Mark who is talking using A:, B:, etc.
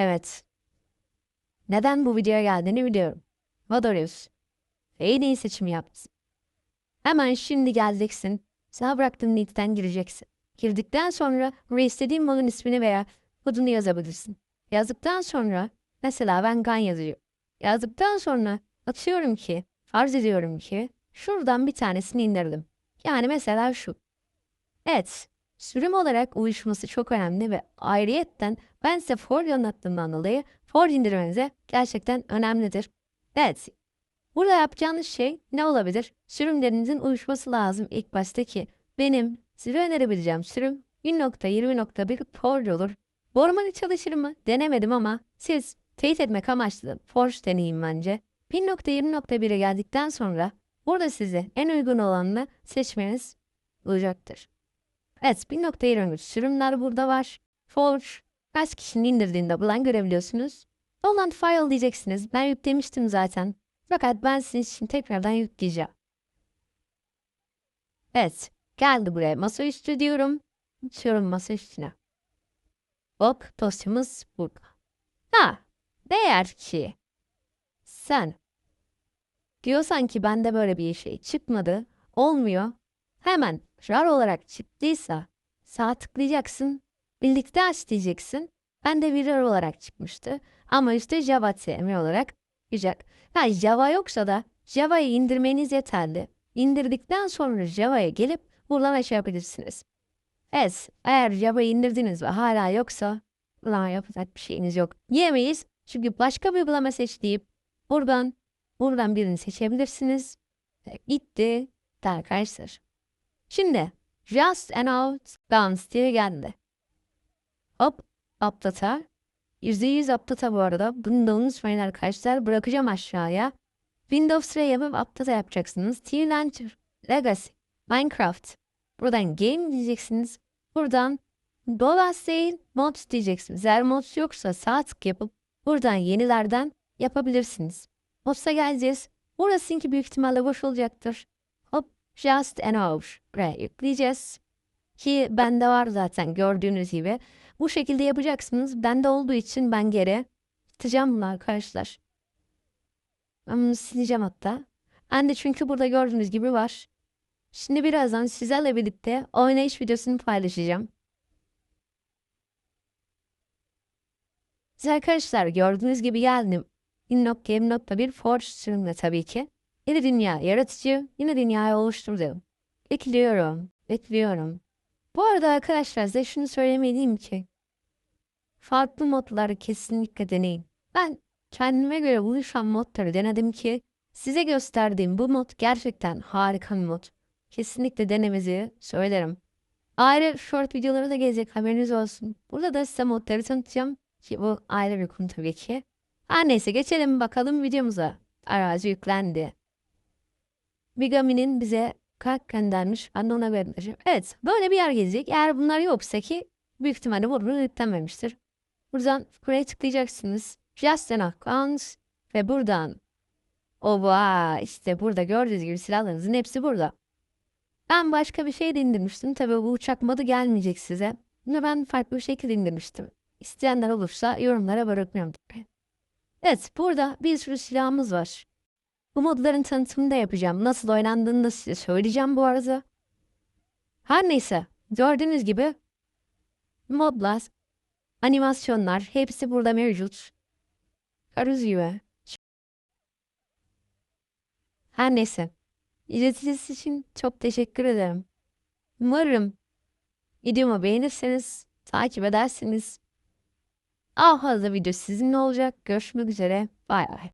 A: Evet. Neden bu videoya geldiğini biliyorum. Arıyorsun? En iyi seçimi yaptın. Hemen şimdi geleceksin. Sana bıraktığım linkten gireceksin. Girdikten sonra buraya istediğin malın ismini veya kodunu yazabilirsin. Yazdıktan sonra mesela ben Gan yazıyorum. Yazdıktan sonra atıyorum ki, farz ediyorum ki şuradan bir tanesini indirdim. Yani mesela şu. Evet, sürüm olarak uyuşması çok önemli ve ayrıyetten ben size Ford anlattığımdan dolayı Ford indirmenize gerçekten önemlidir. Evet, burada yapacağınız şey ne olabilir? Sürümlerinizin uyuşması lazım ilk başta ki benim size önerebileceğim sürüm 1.20.1 Ford olur. Bormanı çalışır mı? Denemedim ama siz teyit etmek amaçlı Forge deneyin bence. 1.20.1'e geldikten sonra burada size en uygun olanını seçmeniz olacaktır. Evet 1.20 sürümler burada var. Forge kaç kişinin indirdiğinde bulan görebiliyorsunuz. Download file diyeceksiniz. Ben yüklemiştim zaten. Fakat ben sizin için tekrardan yükleyeceğim. Evet. Geldi buraya. Masaüstü diyorum. Açıyorum masa üstüne. Hop dosyamız burada. Ha. Değer ki. Sen. Diyorsan ki bende böyle bir şey çıkmadı. Olmuyor. Hemen jar olarak çıktıysa sağa tıklayacaksın. Birlikte aç diyeceksin. Ben de bir olarak çıkmıştı. Ama işte Java TM olarak çıkacak. Ha Java yoksa da Java'yı indirmeniz yeterli. İndirdikten sonra Java'ya gelip buradan açabilirsiniz. Evet, eğer Java'yı indirdiniz ve hala yoksa ulan yapacak bir şeyiniz yok. Yemeyiz çünkü başka bir uygulama seç deyip buradan buradan birini seçebilirsiniz. Gitti arkadaşlar. Şimdi Just Out Dance diye geldi. Hop update'a. %100 update'a bu arada. Bunu da unutmayın arkadaşlar. Bırakacağım aşağıya. Windows R yapıp update yapacaksınız. T-Launcher, Legacy, Minecraft. Buradan Game diyeceksiniz. Buradan Dolas değil Mods diyeceksiniz. Eğer Mods yoksa sağ tık yapıp buradan yenilerden yapabilirsiniz. Mods'a geleceğiz. Burasınki büyük ihtimalle boş olacaktır. Just and Out. Buraya yükleyeceğiz. Ki bende var zaten gördüğünüz gibi. Bu şekilde yapacaksınız. Bende olduğu için ben geri atacağım bunu arkadaşlar. Ben sileceğim hatta. Ben de çünkü burada gördüğünüz gibi var. Şimdi birazdan sizlerle birlikte oynayış videosunu paylaşacağım. Siz arkadaşlar gördüğünüz gibi geldim. 1.20.1 Forge sürümle tabii ki. Yeni dünya yaratıcı, yeni dünyayı oluşturdum. Bekliyorum, bekliyorum. Bu arada arkadaşlar size şunu söylemeliyim ki farklı modları kesinlikle deneyin. Ben kendime göre buluşan modları denedim ki size gösterdiğim bu mod gerçekten harika bir mod. Kesinlikle denemenizi söylerim. Ayrı short videoları da gelecek haberiniz olsun. Burada da size modları tanıtacağım ki bu ayrı bir konu tabii ki. Her neyse geçelim bakalım videomuza. Arazi yüklendi. Bigami'nin bize göndermiş. Ben de ona. Evet böyle bir yer gelecek. Eğer bunlar yoksa ki büyük ihtimalle bunu yüklenmemiştir. Buradan buraya tıklayacaksınız. Just an account ve buradan Ova işte burada gördüğünüz gibi silahlarınızın hepsi burada. Ben başka bir şey de indirmiştim. Tabii bu uçak modu gelmeyecek size. Bunu ben farklı bir şekilde indirmiştim. İsteyenler olursa yorumlara bırakıyorum. Evet burada bir sürü silahımız var. Bu modların tanıtımını da yapacağım. Nasıl oynandığını da size söyleyeceğim bu arada. Her neyse gördüğünüz gibi modlar, animasyonlar hepsi burada mevcut. Karuz gibi. Her neyse. İzlediğiniz için çok teşekkür ederim. Umarım videomu beğenirseniz, takip edersiniz. Daha fazla video sizinle olacak. Görüşmek üzere. Bay bay.